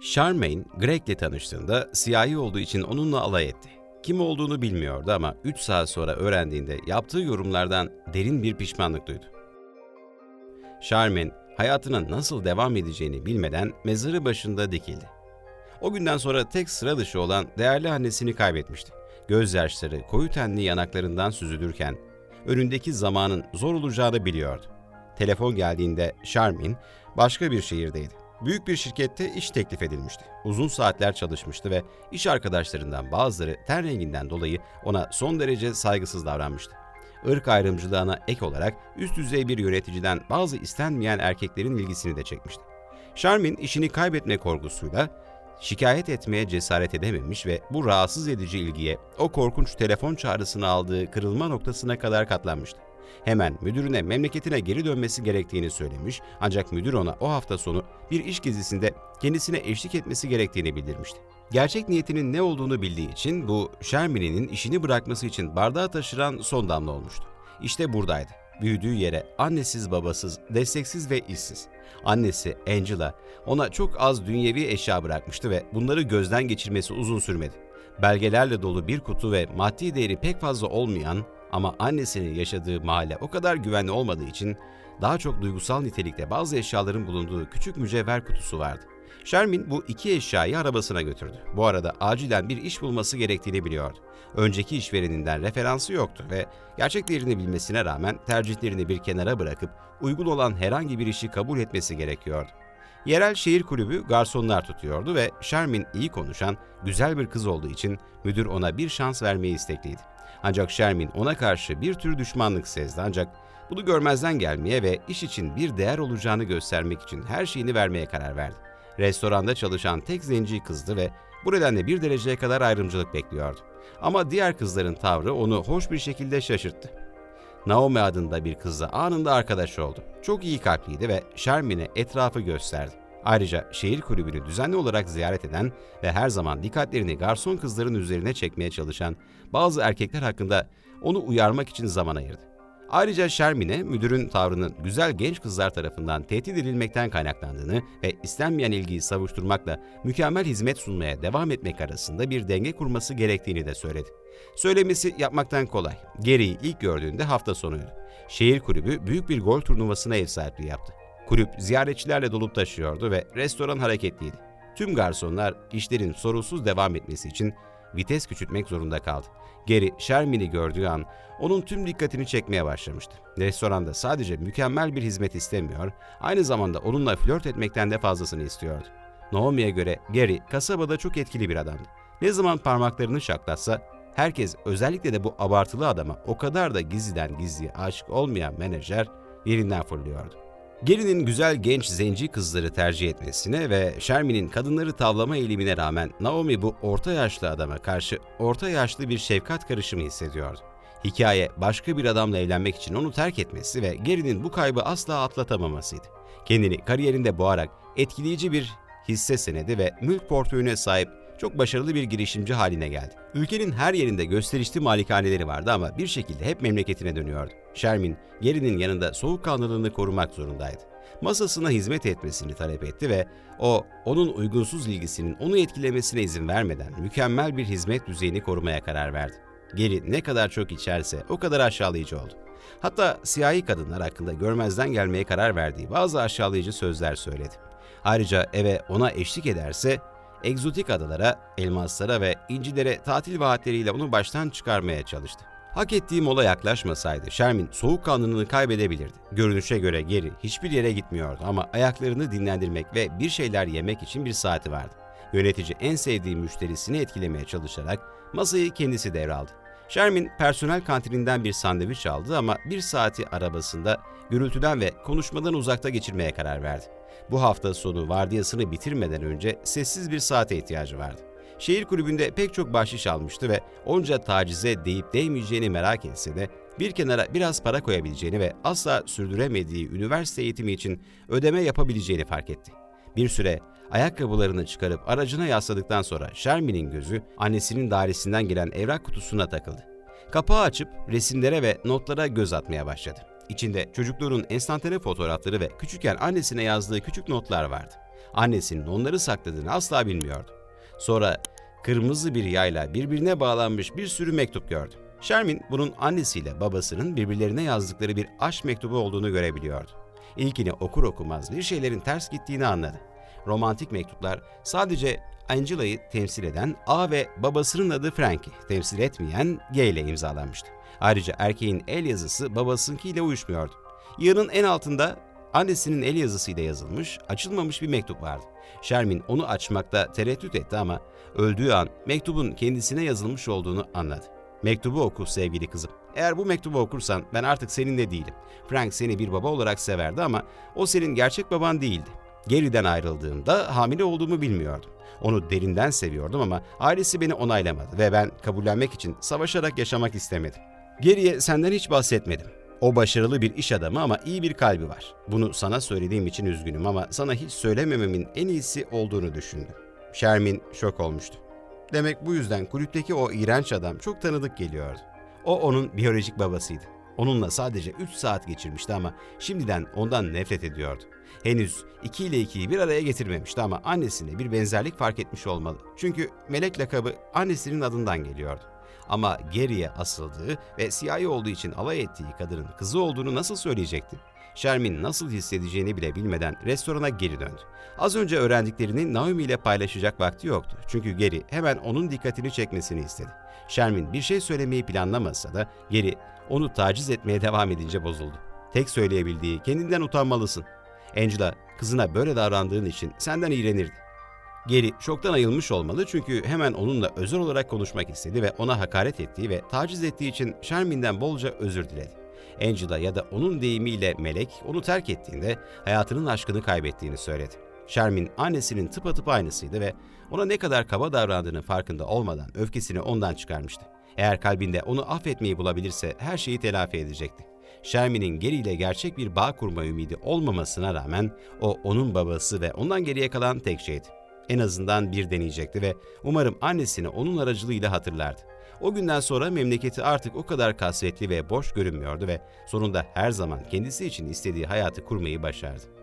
Charmaine, Greg'le tanıştığında siyahi olduğu için onunla alay etti. Kim olduğunu bilmiyordu ama 3 saat sonra öğrendiğinde yaptığı yorumlardan derin bir pişmanlık duydu. Charmaine, hayatına nasıl devam edeceğini bilmeden mezarı başında dikildi. O günden sonra tek sıra dışı olan değerli annesini kaybetmişti. Gözyaşları koyu tenli yanaklarından süzülürken önündeki zamanın zor olacağını biliyordu. Telefon geldiğinde Charmin başka bir şehirdeydi. Büyük bir şirkette iş teklif edilmişti. Uzun saatler çalışmıştı ve iş arkadaşlarından bazıları ten renginden dolayı ona son derece saygısız davranmıştı. Irk ayrımcılığına ek olarak üst düzey bir yöneticiden bazı istenmeyen erkeklerin ilgisini de çekmişti. Charmin işini kaybetme korkusuyla şikayet etmeye cesaret edememiş ve bu rahatsız edici ilgiye o korkunç telefon çağrısını aldığı kırılma noktasına kadar katlanmıştı. Hemen müdürüne memleketine geri dönmesi gerektiğini söylemiş ancak müdür ona o hafta sonu bir iş gezisinde kendisine eşlik etmesi gerektiğini bildirmişti. Gerçek niyetinin ne olduğunu bildiği için bu Shermin'in işini bırakması için bardağı taşıran son damla olmuştu. İşte buradaydı. Büyüdüğü yere annesiz babasız, desteksiz ve işsiz. Annesi Angela ona çok az dünyevi eşya bırakmıştı ve bunları gözden geçirmesi uzun sürmedi. Belgelerle dolu bir kutu ve maddi değeri pek fazla olmayan ama annesinin yaşadığı mahalle o kadar güvenli olmadığı için daha çok duygusal nitelikte bazı eşyaların bulunduğu küçük mücevher kutusu vardı. Shermin bu iki eşyayı arabasına götürdü. Bu arada acilen bir iş bulması gerektiğini biliyordu. Önceki işvereninden referansı yoktu ve gerçek değerini bilmesine rağmen tercihlerini bir kenara bırakıp uygun olan herhangi bir işi kabul etmesi gerekiyordu. Yerel şehir kulübü garsonlar tutuyordu ve Shermin iyi konuşan, güzel bir kız olduğu için müdür ona bir şans vermeyi istekliydi. Ancak Shermin ona karşı bir tür düşmanlık sezdi ancak bunu görmezden gelmeye ve iş için bir değer olacağını göstermek için her şeyini vermeye karar verdi. Restoranda çalışan tek zenci kızdı ve bu nedenle bir dereceye kadar ayrımcılık bekliyordu. Ama diğer kızların tavrı onu hoş bir şekilde şaşırttı. Naomi adında bir kızla anında arkadaş oldu. Çok iyi kalpliydi ve Shermin'e etrafı gösterdi. Ayrıca şehir kulübünü düzenli olarak ziyaret eden ve her zaman dikkatlerini garson kızların üzerine çekmeye çalışan bazı erkekler hakkında onu uyarmak için zaman ayırdı. Ayrıca Shermin'e müdürün tavrının güzel genç kızlar tarafından tehdit edilmekten kaynaklandığını ve istenmeyen ilgiyi savuşturmakla mükemmel hizmet sunmaya devam etmek arasında bir denge kurması gerektiğini de söyledi. Söylemesi yapmaktan kolay. Gary'i ilk gördüğünde hafta sonuydu. Şehir kulübü büyük bir gol turnuvasına ev sahipliği yaptı. Kulüp ziyaretçilerle dolup taşıyordu ve restoran hareketliydi. Tüm garsonlar işlerin sorunsuz devam etmesi için vites küçültmek zorunda kaldı. Gary, Shermin'i gördüğü an onun tüm dikkatini çekmeye başlamıştı. Restoranda sadece mükemmel bir hizmet istemiyor, aynı zamanda onunla flört etmekten de fazlasını istiyordu. Naomi'ye göre Gary kasabada çok etkili bir adamdı. Ne zaman parmaklarını şaklatsa herkes özellikle de bu abartılı adama o kadar da gizliden gizliye aşık olmayan menajer yerinden fırlıyordu. Gary'nin güzel genç zenci kızları tercih etmesine ve Shermin'in kadınları tavlama eğilimine rağmen Naomi bu orta yaşlı adama karşı orta yaşlı bir şefkat karışımı hissediyordu. Hikaye başka bir adamla evlenmek için onu terk etmesi ve Gary'nin bu kaybı asla atlatamamasıydı. Kendini kariyerinde boğarak etkileyici bir hisse senedi ve mülk portföyüne sahip çok başarılı bir girişimci haline geldi. Ülkenin her yerinde gösterişli malikaneleri vardı ama bir şekilde hep memleketine dönüyordu. Shermin, Gary'nin yanında soğukkanlılığını korumak zorundaydı. Masasına hizmet etmesini talep etti ve o, onun uygunsuz ilgisinin onu etkilemesine izin vermeden mükemmel bir hizmet düzeyini korumaya karar verdi. Gary ne kadar çok içerse o kadar aşağılayıcı oldu. Hatta siyahi kadınlar hakkında görmezden gelmeye karar verdiği bazı aşağılayıcı sözler söyledi. Ayrıca eve ona eşlik ederse egzotik adalara, elmaslara ve incilere tatil vaatleriyle onu baştan çıkarmaya çalıştı. Hak ettiği mola yaklaşmasaydı Shermin soğukkanlılığını kaybedebilirdi. Görünüşe göre geri hiçbir yere gitmiyordu ama ayaklarını dinlendirmek ve bir şeyler yemek için bir saati vardı. Yönetici en sevdiği müşterisini etkilemeye çalışarak masayı kendisi devraldı. Shermin personel kantininden bir sandviç aldı ama bir saati arabasında gürültüden ve konuşmadan uzakta geçirmeye karar verdi. Bu hafta sonu vardiyasını bitirmeden önce sessiz bir saate ihtiyacı vardı. Şehir kulübünde pek çok bahşiş almıştı ve onca tacize değip değmeyeceğini merak etse de bir kenara biraz para koyabileceğini ve asla sürdüremediği üniversite eğitimi için ödeme yapabileceğini fark etti. Bir süre ayakkabılarını çıkarıp aracına yasladıktan sonra Shermin'in gözü annesinin dairesinden gelen evrak kutusuna takıldı. Kapağı açıp resimlere ve notlara göz atmaya başladı. İçinde çocukluğunun enstantane fotoğrafları ve küçükken annesine yazdığı küçük notlar vardı. Annesinin onları sakladığını asla bilmiyordu. Sonra kırmızı bir yayla birbirine bağlanmış bir sürü mektup gördü. Shermin bunun annesiyle babasının birbirlerine yazdıkları bir aşk mektubu olduğunu görebiliyordu. İlkini okur okumaz bir şeylerin ters gittiğini anladı. Romantik mektuplar sadece Angela'yı temsil eden A ve babasının adı Frank'i temsil etmeyen G ile imzalanmıştı. Ayrıca erkeğin el yazısı babasınkiyle uyuşmuyordu. Yığının en altında annesinin el yazısıyla yazılmış, açılmamış bir mektup vardı. Shermin onu açmakta tereddüt etti ama öldüğü an mektubun kendisine yazılmış olduğunu anladı. Mektubu oku sevgili kızım. Eğer bu mektubu okursan ben artık seninle değilim. Frank seni bir baba olarak severdi ama o senin gerçek baban değildi. Gary'den ayrıldığımda hamile olduğumu bilmiyordum. Onu derinden seviyordum ama ailesi beni onaylamadı ve ben kabullenmek için savaşarak yaşamak istemedim. Geriye senden hiç bahsetmedim. O başarılı bir iş adamı ama iyi bir kalbi var. Bunu sana söylediğim için üzgünüm ama sana hiç söylemememin en iyisi olduğunu düşündüm. Shermin şok olmuştu. Demek bu yüzden kulüpteki o iğrenç adam çok tanıdık geliyordu. O onun biyolojik babasıydı. Onunla sadece 3 saat geçirmişti ama şimdiden ondan nefret ediyordu. Henüz 2 ile 2'yi bir araya getirmemişti ama annesine bir benzerlik fark etmiş olmalı. Çünkü melek lakabı annesinin adından geliyordu. Ama geriye asıldığı ve siyahi olduğu için alay ettiği kadının kızı olduğunu nasıl söyleyecekti? Shermin nasıl hissedeceğini bile bilmeden restorana geri döndü. Az önce öğrendiklerini Naomi ile paylaşacak vakti yoktu. Çünkü Geri hemen onun dikkatini çekmesini istedi. Shermin bir şey söylemeyi planlamasa da Geri onu taciz etmeye devam edince bozuldu. Tek söyleyebildiği kendinden utanmalısın. Angela kızına böyle davrandığın için senden iğrenirdi. Geri şoktan ayılmış olmalı çünkü hemen onunla özel olarak konuşmak istedi ve ona hakaret ettiği ve taciz ettiği için Shermin'den bolca özür diledi. Angela ya da onun deyimiyle Melek onu terk ettiğinde hayatının aşkını kaybettiğini söyledi. Shermin annesinin tıpatıp aynısıydı ve ona ne kadar kaba davrandığının farkında olmadan öfkesini ondan çıkarmıştı. Eğer kalbinde onu affetmeyi bulabilirse her şeyi telafi edecekti. Shermin'in geriyle gerçek bir bağ kurma ümidi olmamasına rağmen o onun babası ve ondan geriye kalan tek şeydi. En azından bir deneyecekti ve umarım annesini onun aracılığıyla hatırlardı. O günden sonra memleketi artık o kadar kasvetli ve boş görünmüyordu ve sonunda her zaman kendisi için istediği hayatı kurmayı başardı.